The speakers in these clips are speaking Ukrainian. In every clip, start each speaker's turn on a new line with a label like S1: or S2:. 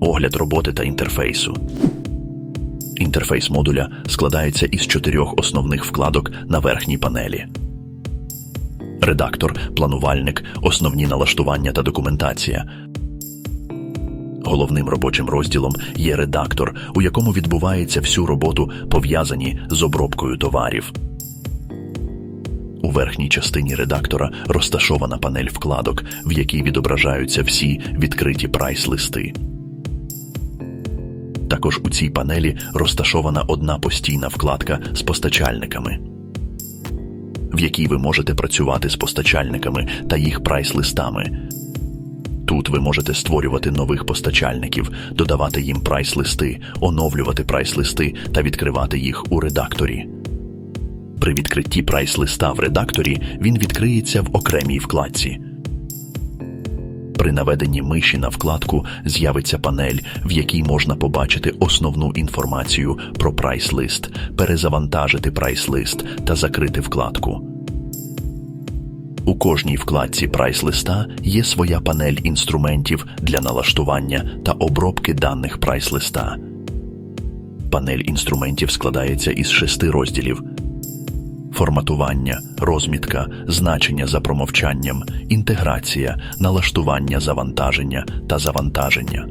S1: Огляд роботи та інтерфейсу. Інтерфейс модуля складається із чотирьох основних вкладок на верхній панелі. Редактор, планувальник, основні налаштування та документація. Головним робочим розділом є редактор, у якому відбувається всю роботу, пов'язані з обробкою товарів. У верхній частині редактора розташована панель вкладок, в якій відображаються всі відкриті прайс-листи. Також у цій панелі розташована одна постійна вкладка з постачальниками, в якій ви можете працювати з постачальниками та їх прайс-листами. Тут ви можете створювати нових постачальників, додавати їм прайс-листи, оновлювати прайс-листи та відкривати їх у редакторі. При відкритті прайс-листа в редакторі він відкриється в окремій вкладці. При наведенні миші на вкладку з'явиться панель, в якій можна побачити основну інформацію про прайс-лист, перезавантажити прайс-лист та закрити вкладку. У кожній вкладці прайс-листа є своя панель інструментів для налаштування та обробки даних прайс-листа. Панель інструментів складається із шести розділів: форматування, розмітка, значення за промовчанням, інтеграція, налаштування завантаження та завантаження.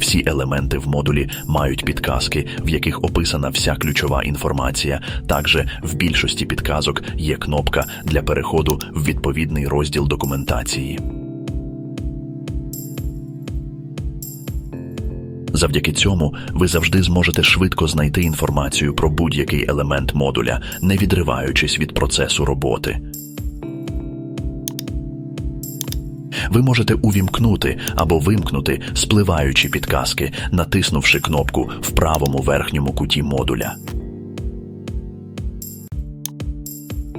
S1: Всі елементи в модулі мають підказки, в яких описана вся ключова інформація. Також в більшості підказок є кнопка для переходу в відповідний розділ документації. Завдяки цьому ви завжди зможете швидко знайти інформацію про будь-який елемент модуля, не відриваючись від процесу роботи. Ви можете увімкнути або вимкнути спливаючі підказки, натиснувши кнопку в правому верхньому куті модуля.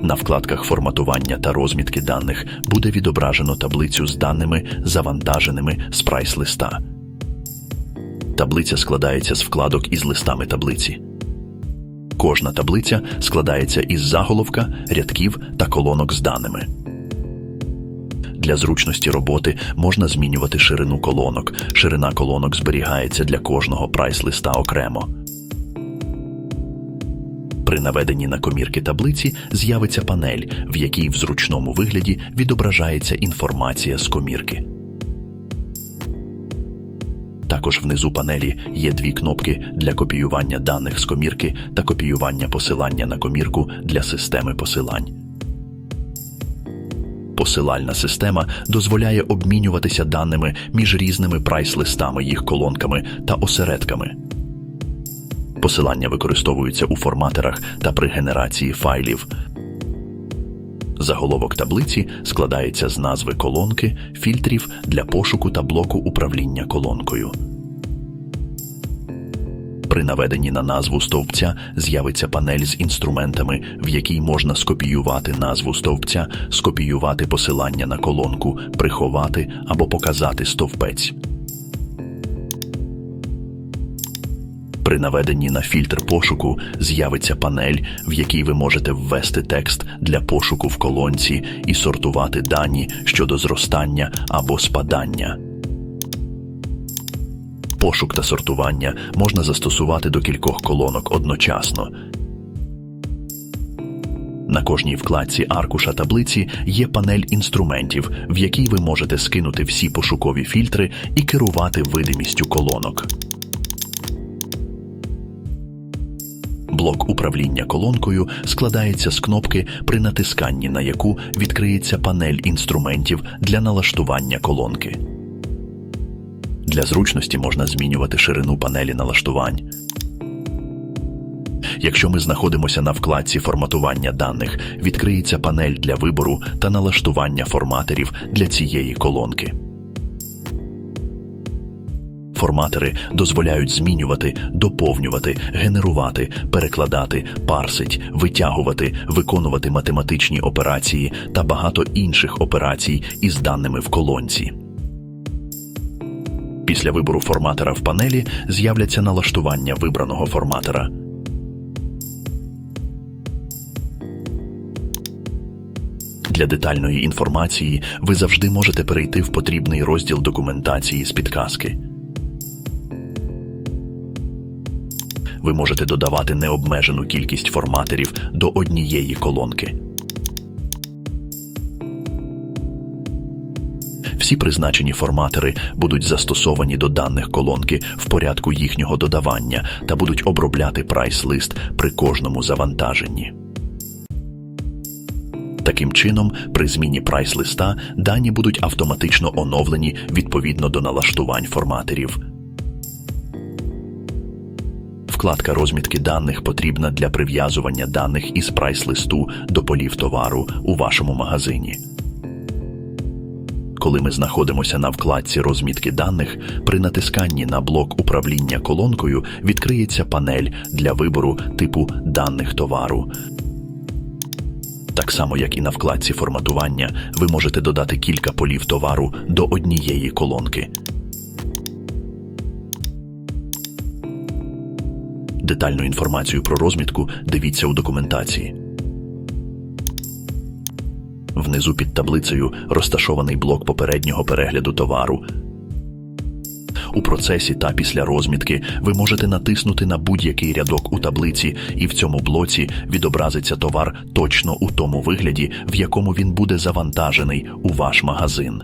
S1: На вкладках форматування та розмітки даних буде відображено таблицю з даними, завантаженими з прайс-листа. Таблиця складається з вкладок із листами таблиці. Кожна таблиця складається із заголовка, рядків та колонок з даними. Для зручності роботи можна змінювати ширину колонок. Ширина колонок зберігається для кожного прайс-листа окремо. При наведенні на комірки таблиці з'явиться панель, в якій в зручному вигляді відображається інформація з комірки. Також внизу панелі є дві кнопки для копіювання даних з комірки та копіювання посилання на комірку для системи посилань. Посилальна система дозволяє обмінюватися даними між різними прайс-листами, їх колонками та осередками. Посилання використовуються у форматорах та при генерації файлів. Заголовок таблиці складається з назви колонки, фільтрів для пошуку та блоку управління колонкою. При наведенні на назву стовпця з'явиться панель з інструментами, в якій можна скопіювати назву стовпця, скопіювати посилання на колонку, приховати або показати стовпець. При наведенні на фільтр пошуку з'явиться панель, в якій ви можете ввести текст для пошуку в колонці і сортувати дані щодо зростання або спадання. Пошук та сортування можна застосувати до кількох колонок одночасно. На кожній вкладці аркуша таблиці є панель інструментів, в якій ви можете скинути всі пошукові фільтри і керувати видимістю колонок. Блок управління колонкою складається з кнопки, при натисканні на яку відкриється панель інструментів для налаштування колонки. Для зручності можна змінювати ширину панелі налаштувань. Якщо ми знаходимося на вкладці форматування даних, відкриється панель для вибору та налаштування форматорів для цієї колонки. Форматори дозволяють змінювати, доповнювати, генерувати, перекладати, парсить, витягувати, виконувати математичні операції та багато інших операцій із даними в колонці. Після вибору форматора в панелі з'являться налаштування вибраного форматора. Для детальної інформації ви завжди можете перейти в потрібний розділ документації з підказки. Ви можете додавати необмежену кількість форматорів до однієї колонки. Всі призначені форматори будуть застосовані до даних колонки в порядку їхнього додавання та будуть обробляти прайс-лист при кожному завантаженні. Таким чином, при зміні прайс-листа дані будуть автоматично оновлені відповідно до налаштувань форматорів. Вкладка розмітки даних потрібна для прив'язування даних із прайс-листу до полів товару у вашому магазині. Коли ми знаходимося на вкладці розмітки даних, при натисканні на блок управління колонкою відкриється панель для вибору типу даних товару. Так само, як і на вкладці форматування, ви можете додати кілька полів товару до однієї колонки. Детальну інформацію про розмітку дивіться у документації. Внизу під таблицею розташований блок попереднього перегляду товару. У процесі та після розмітки ви можете натиснути на будь-який рядок у таблиці, і в цьому блоці відобразиться товар точно у тому вигляді, в якому він буде завантажений у ваш магазин.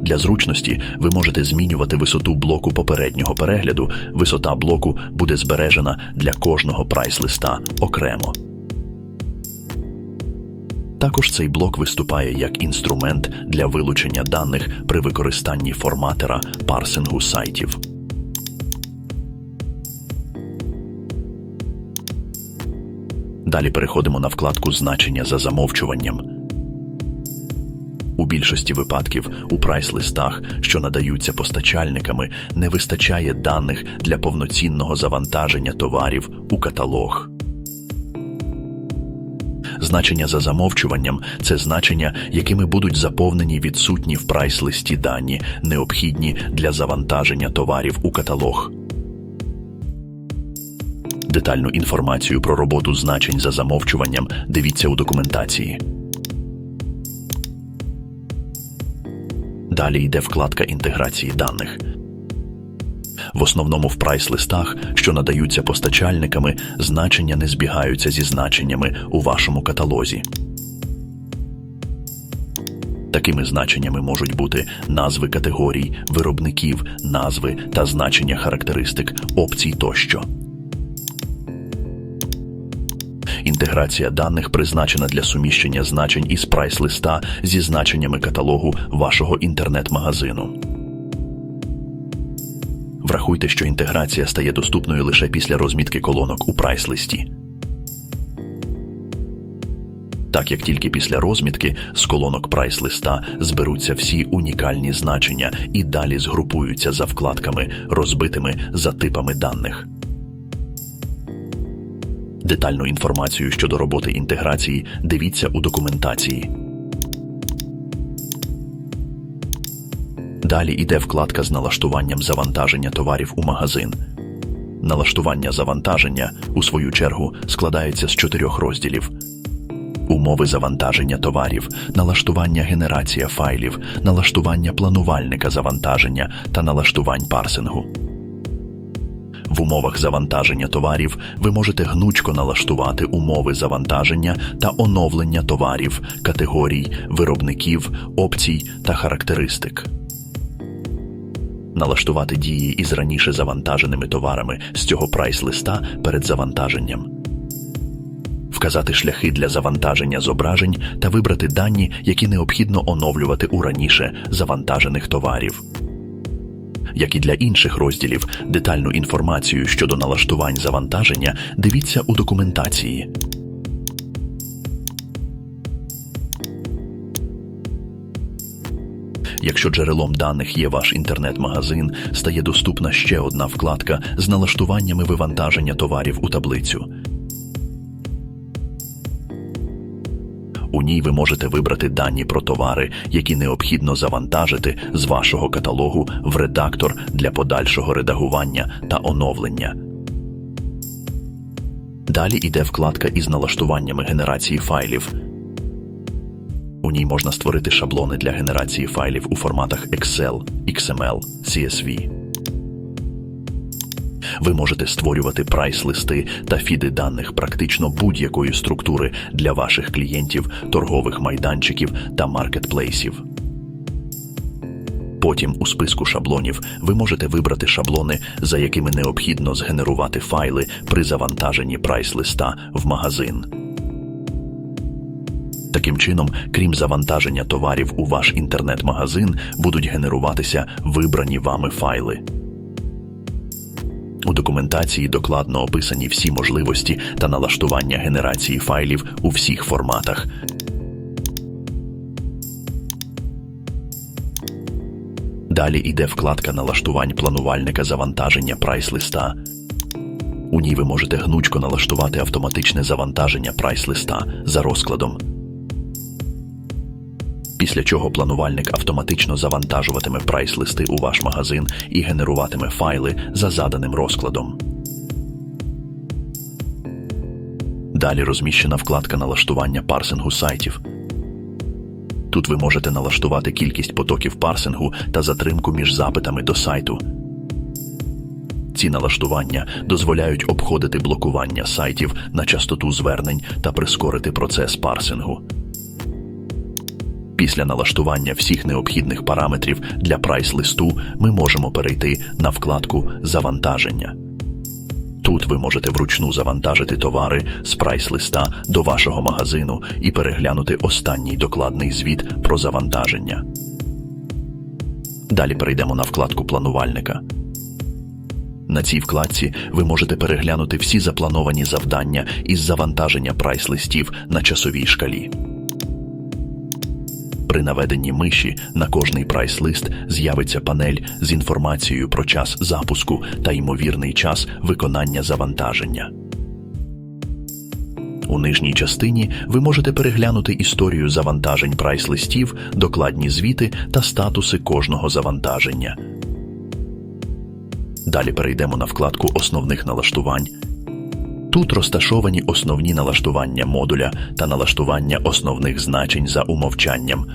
S1: Для зручності ви можете змінювати висоту блоку попереднього перегляду. Висота блоку буде збережена для кожного прайс-листа окремо. Також цей блок виступає як інструмент для вилучення даних при використанні форматера парсингу сайтів. Далі переходимо на вкладку значення за замовчуванням. У більшості випадків у прайс-листах, що надаються постачальниками, не вистачає даних для повноцінного завантаження товарів у каталог. Значення за замовчуванням це значення, якими будуть заповнені відсутні в прайс-листі дані, необхідні для завантаження товарів у каталог. Детальну інформацію про роботу значень за замовчуванням дивіться у документації. Далі йде вкладка інтеграції даних. В основному в прайс-листах, що надаються постачальниками, значення не збігаються зі значеннями у вашому каталозі. Такими значеннями можуть бути назви категорій, виробників, назви та значення характеристик, опцій тощо. Інтеграція даних призначена для суміщення значень із прайс-листа зі значеннями каталогу вашого інтернет-магазину. Врахуйте, що інтеграція стає доступною лише після розмітки колонок у прайс-листі. Так як тільки після розмітки з колонок прайс-листа зберуться всі унікальні значення і далі згрупуються за вкладками, розбитими за типами даних. Детальну інформацію щодо роботи інтеграції дивіться у документації. Далі йде вкладка з налаштуванням завантаження товарів у магазин. Налаштування завантаження, у свою чергу, складається з чотирьох розділів: умови завантаження товарів, налаштування генерація файлів, налаштування планувальника завантаження та налаштувань парсингу. В умовах завантаження товарів ви можете гнучко налаштувати умови завантаження та оновлення товарів, категорій, виробників, опцій та характеристик. Налаштувати дії із раніше завантаженими товарами з цього прайс-листа перед завантаженням. Вказати шляхи для завантаження зображень та вибрати дані, які необхідно оновлювати у раніше завантажених товарів як і для інших розділів, детальну інформацію щодо налаштувань завантаження дивіться у документації. Якщо джерелом даних є ваш інтернет-магазин, стає доступна ще одна вкладка з налаштуваннями вивантаження товарів у таблицю. У ній ви можете вибрати дані про товари, які необхідно завантажити з вашого каталогу в редактор для подальшого редагування та оновлення. Далі йде вкладка із налаштуваннями генерації файлів. У ній можна створити шаблони для генерації файлів у форматах Excel, XML, CSV. Ви можете створювати прайс-листи та фіди даних практично будь-якої структури для ваших клієнтів, торгових майданчиків та маркетплейсів. Потім у списку шаблонів ви можете вибрати шаблони, за якими необхідно згенерувати файли при завантаженні прайс-листа в магазин. Таким чином, крім завантаження товарів у ваш інтернет-магазин, будуть генеруватися вибрані вами файли. У документації докладно описані всі можливості та налаштування генерації файлів у всіх форматах. Далі йде вкладка налаштувань планувальника завантаження прайс-листа. У ній ви можете гнучко налаштувати автоматичне завантаження прайс-листа за розкладом. Після чого планувальник автоматично завантажуватиме прайс-листи у ваш магазин і генеруватиме файли за заданим розкладом. Далі розміщена вкладка налаштування парсингу сайтів. Тут ви можете налаштувати кількість потоків парсингу та затримку між запитами до сайту. Ці налаштування дозволяють обходити блокування сайтів на частоту звернень та прискорити процес парсингу. Після налаштування всіх необхідних параметрів для прайс-листу ми можемо перейти на вкладку Завантаження. Тут ви можете вручну завантажити товари з прайс-листа до вашого магазину і переглянути останній докладний звіт про завантаження. Далі перейдемо на вкладку планувальника. На цій вкладці ви можете переглянути всі заплановані завдання із завантаження прайс-листів на часовій шкалі. При наведенні миші на кожний прайс-лист з'явиться панель з інформацією про час запуску та ймовірний час виконання завантаження. У нижній частині ви можете переглянути історію завантажень прайс-листів, докладні звіти та статуси кожного завантаження. Далі перейдемо на вкладку основних налаштувань. Тут розташовані основні налаштування модуля та налаштування основних значень за умовчанням.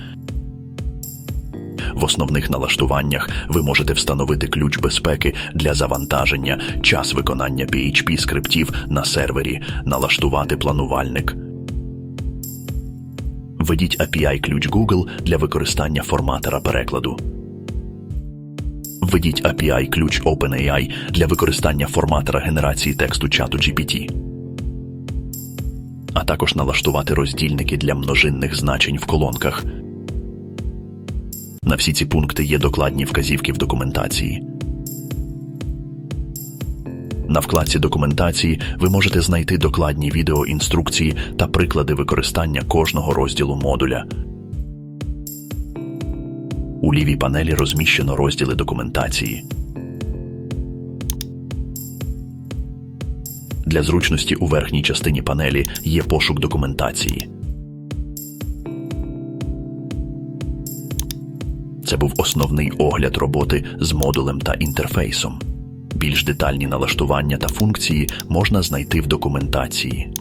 S1: В основних налаштуваннях ви можете встановити ключ безпеки для завантаження, час виконання PHP скриптів на сервері, налаштувати планувальник. Введіть API ключ Google для використання форматора перекладу. Введіть API ключ OpenAI для використання форматора генерації тексту чату GPT. А також налаштувати роздільники для множинних значень в колонках. На всі ці пункти є докладні вказівки в документації. На вкладці документації ви можете знайти докладні відеоінструкції та приклади використання кожного розділу модуля. У лівій панелі розміщено розділи документації. Для зручності у верхній частині панелі є пошук документації. Це був основний огляд роботи з модулем та інтерфейсом. Більш детальні налаштування та функції можна знайти в документації.